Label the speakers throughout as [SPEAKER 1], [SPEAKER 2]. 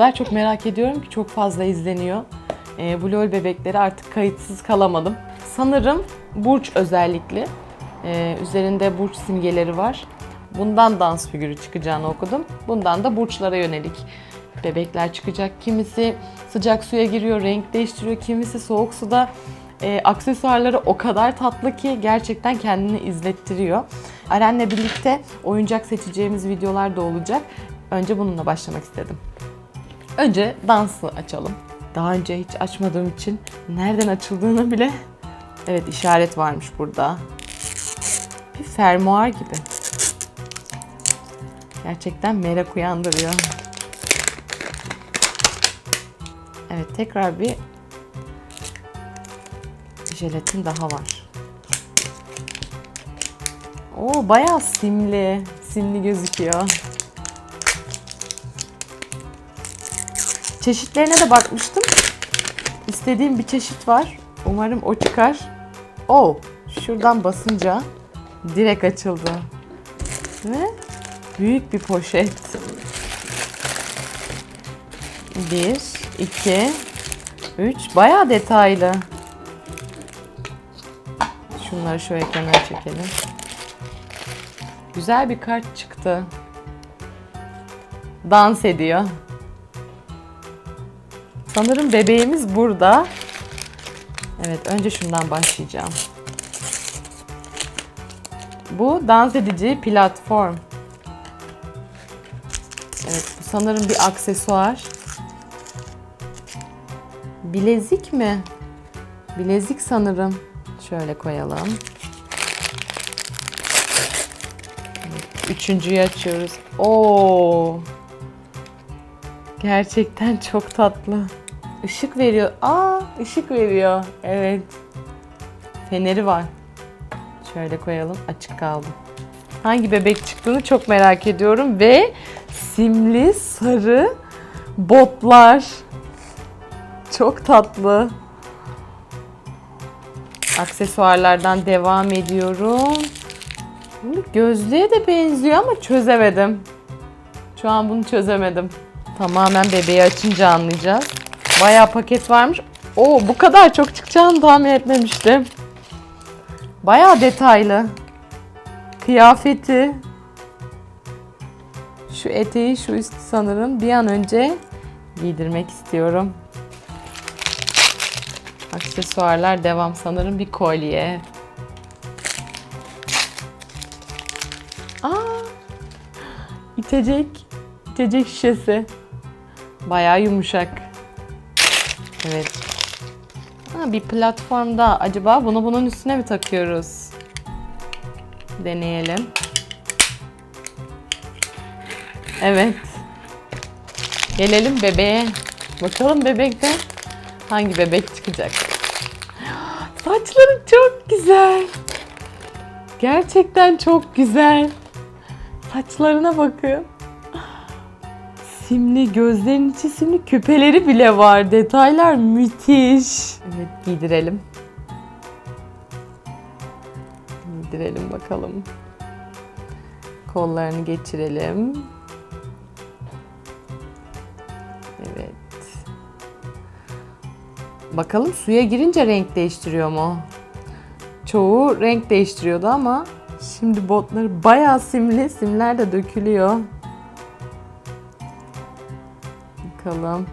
[SPEAKER 1] kadar çok merak ediyorum ki çok fazla izleniyor. Ee, bu LOL bebekleri artık kayıtsız kalamadım. Sanırım burç özellikli. Ee, üzerinde burç simgeleri var. Bundan dans figürü çıkacağını okudum. Bundan da burçlara yönelik bebekler çıkacak. Kimisi sıcak suya giriyor, renk değiştiriyor. Kimisi soğuk suda. Ee, aksesuarları o kadar tatlı ki gerçekten kendini izlettiriyor. Aren'le birlikte oyuncak seçeceğimiz videolar da olacak. Önce bununla başlamak istedim. Önce dansı açalım. Daha önce hiç açmadığım için nereden açıldığını bile... Evet işaret varmış burada. Bir fermuar gibi. Gerçekten merak uyandırıyor. Evet tekrar bir jelatin daha var. Oo bayağı simli. Simli gözüküyor. Çeşitlerine de bakmıştım. İstediğim bir çeşit var. Umarım o çıkar. Oo, şuradan basınca direkt açıldı. Ve büyük bir poşet. Bir, iki, üç. Bayağı detaylı. Şunları şöyle kenara çekelim. Güzel bir kart çıktı. Dans ediyor. Sanırım bebeğimiz burada. Evet, önce şundan başlayacağım. Bu dans edici platform. Evet, bu sanırım bir aksesuar. Bilezik mi? Bilezik sanırım. Şöyle koyalım. Üçüncüyü açıyoruz. Oo. Gerçekten çok tatlı. Işık veriyor. Aa, ışık veriyor. Evet. Feneri var. Şöyle koyalım. Açık kaldı. Hangi bebek çıktığını çok merak ediyorum ve simli sarı botlar. Çok tatlı. Aksesuarlardan devam ediyorum. Gözlüğe de benziyor ama çözemedim. Şu an bunu çözemedim. Tamamen bebeği açınca anlayacağız. Bayağı paket varmış. Oo bu kadar çok çıkacağını tahmin etmemiştim. Bayağı detaylı. Kıyafeti. Şu eteği, şu üstü sanırım bir an önce giydirmek istiyorum. Aksesuarlar devam sanırım bir kolye. Aa! İtecek. İçecek şişesi. Bayağı yumuşak. Evet. Ha, bir platformda acaba bunu bunun üstüne mi takıyoruz? Deneyelim. Evet. Gelelim bebeğe. Bakalım bebekte hangi bebek çıkacak. Saçları çok güzel. Gerçekten çok güzel. Saçlarına bakın. Simli, gözlerinin içi simli, küpeleri bile var. Detaylar müthiş. Evet, giydirelim. Giydirelim bakalım. Kollarını geçirelim. Evet. Bakalım suya girince renk değiştiriyor mu? Çoğu renk değiştiriyordu ama şimdi botları bayağı simli. Simler de dökülüyor. Bakalım.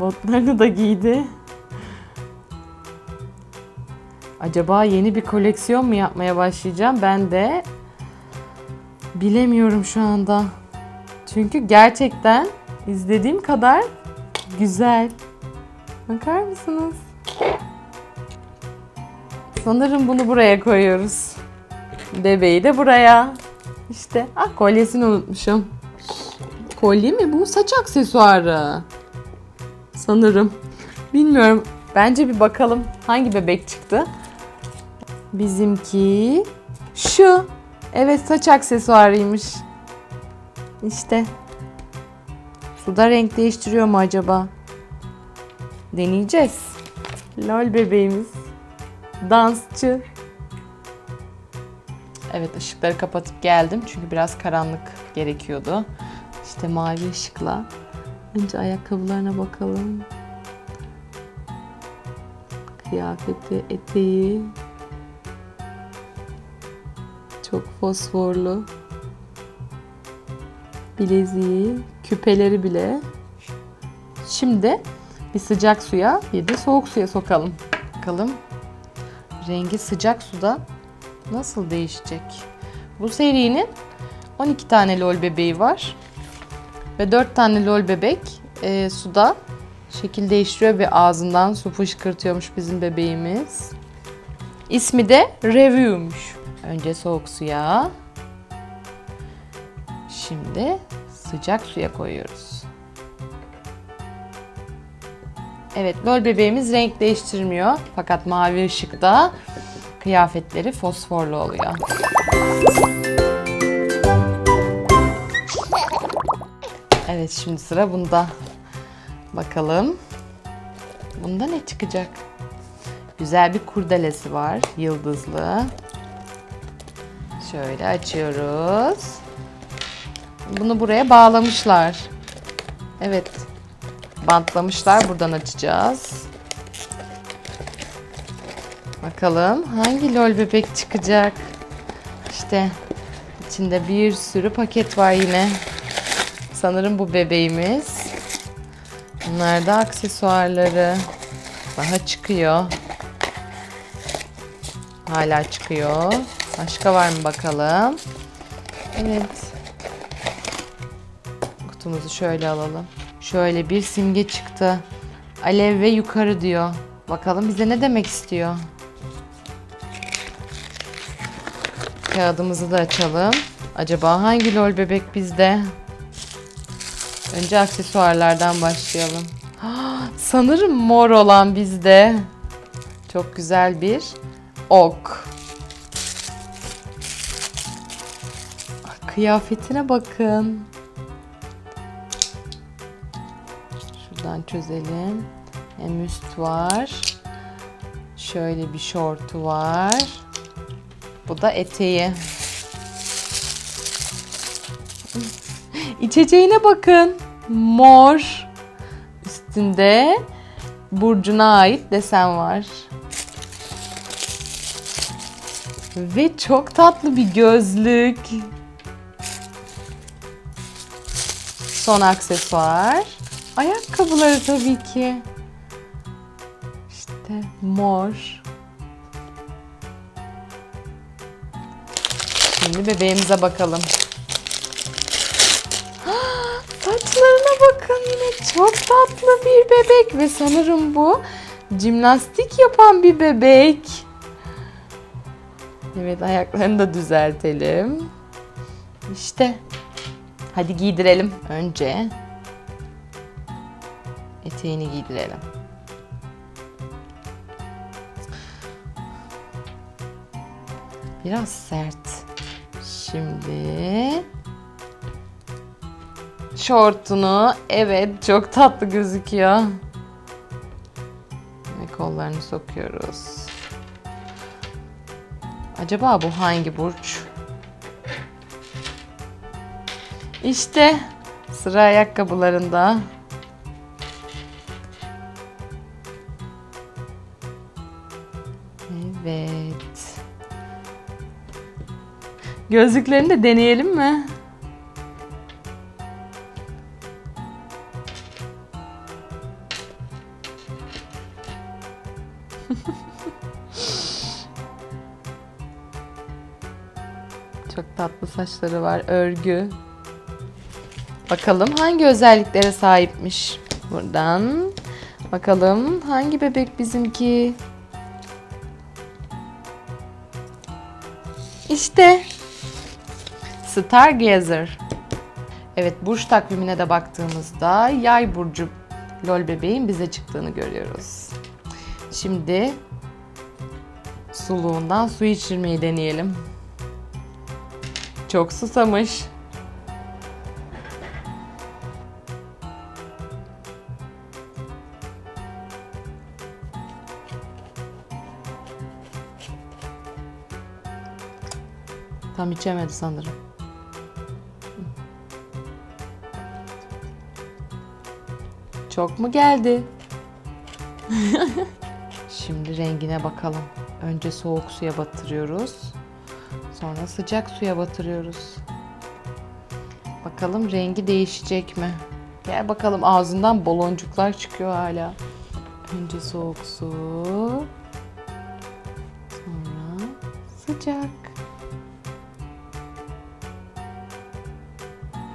[SPEAKER 1] Botlarını da giydi. Acaba yeni bir koleksiyon mu yapmaya başlayacağım? Ben de bilemiyorum şu anda. Çünkü gerçekten izlediğim kadar güzel. Bakar mısınız? Sanırım bunu buraya koyuyoruz. Bebeği de buraya. İşte. Ah kolyesini unutmuşum. Kolye mi bu? Saç aksesuarı. Sanırım. Bilmiyorum. Bence bir bakalım hangi bebek çıktı. Bizimki şu. Evet saç aksesuarıymış. İşte. Suda renk değiştiriyor mu acaba? Deneyeceğiz. Lol bebeğimiz. Dansçı. Evet ışıkları kapatıp geldim çünkü biraz karanlık gerekiyordu. İşte mavi ışıkla Önce ayakkabılarına bakalım. Kıyafeti, eteği. Çok fosforlu. Bileziği, küpeleri bile. Şimdi bir sıcak suya bir de soğuk suya sokalım. Bakalım rengi sıcak suda nasıl değişecek? Bu serinin 12 tane lol bebeği var. Ve 4 tane lol bebek e, suda şekil değiştiriyor ve ağzından su fışkırtıyormuş bizim bebeğimiz. İsmi de Review'muş. Önce soğuk suya. Şimdi sıcak suya koyuyoruz. Evet, lol bebeğimiz renk değiştirmiyor. Fakat mavi ışıkta kıyafetleri fosforlu oluyor. Evet, şimdi sıra bunda. Bakalım. Bunda ne çıkacak? Güzel bir kurdelesi var, yıldızlı. Şöyle açıyoruz. Bunu buraya bağlamışlar. Evet. Bantlamışlar. Buradan açacağız. Bakalım hangi lol bebek çıkacak? İşte içinde bir sürü paket var yine. Sanırım bu bebeğimiz. Bunlar da aksesuarları. Daha çıkıyor. Hala çıkıyor. Başka var mı bakalım? Evet. Kutumuzu şöyle alalım. Şöyle bir simge çıktı. Alev ve yukarı diyor. Bakalım bize ne demek istiyor? Kağıdımızı da açalım. Acaba hangi lol bebek bizde? Önce aksesuarlardan başlayalım. Sanırım mor olan bizde. Çok güzel bir ok. Ah, Kıyafetine bakın. Şuradan çözelim. Hem üst var. Şöyle bir şortu var. Bu da eteği. İçeceğine bakın. Mor. Üstünde burcuna ait desen var. Ve çok tatlı bir gözlük. Son aksesuar. Ayakkabıları tabii ki. İşte mor. Şimdi bebeğimize bakalım. Çok tatlı bir bebek ve sanırım bu jimnastik yapan bir bebek. Evet ayaklarını da düzeltelim. İşte. Hadi giydirelim. Önce eteğini giydirelim. Biraz sert. Şimdi şortunu evet çok tatlı gözüküyor. Ve kollarını sokuyoruz. Acaba bu hangi burç? İşte sıra ayakkabılarında. Evet. Gözlüklerini de deneyelim mi? Saçları var. Örgü. Bakalım hangi özelliklere sahipmiş. Buradan. Bakalım hangi bebek bizimki? İşte Stargazer. Evet burç takvimine de baktığımızda yay burcu lol bebeğin bize çıktığını görüyoruz. Şimdi suluğundan su içirmeyi deneyelim. Çok susamış. Tam içemedi sanırım. Çok mu geldi? Şimdi rengine bakalım. Önce soğuk suya batırıyoruz. Sonra sıcak suya batırıyoruz. Bakalım rengi değişecek mi? Gel bakalım ağzından baloncuklar çıkıyor hala. Önce soğuk su. Sonra sıcak.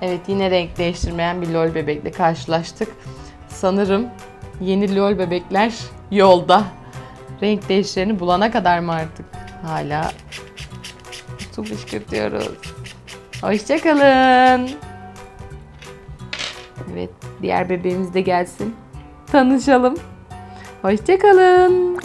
[SPEAKER 1] Evet yine renk değiştirmeyen bir lol bebekle karşılaştık. Sanırım yeni lol bebekler yolda. Renk değişlerini bulana kadar mı artık? Hala su fışkırtıyoruz. Hoşçakalın. Evet diğer bebeğimiz de gelsin. Tanışalım. Hoşçakalın.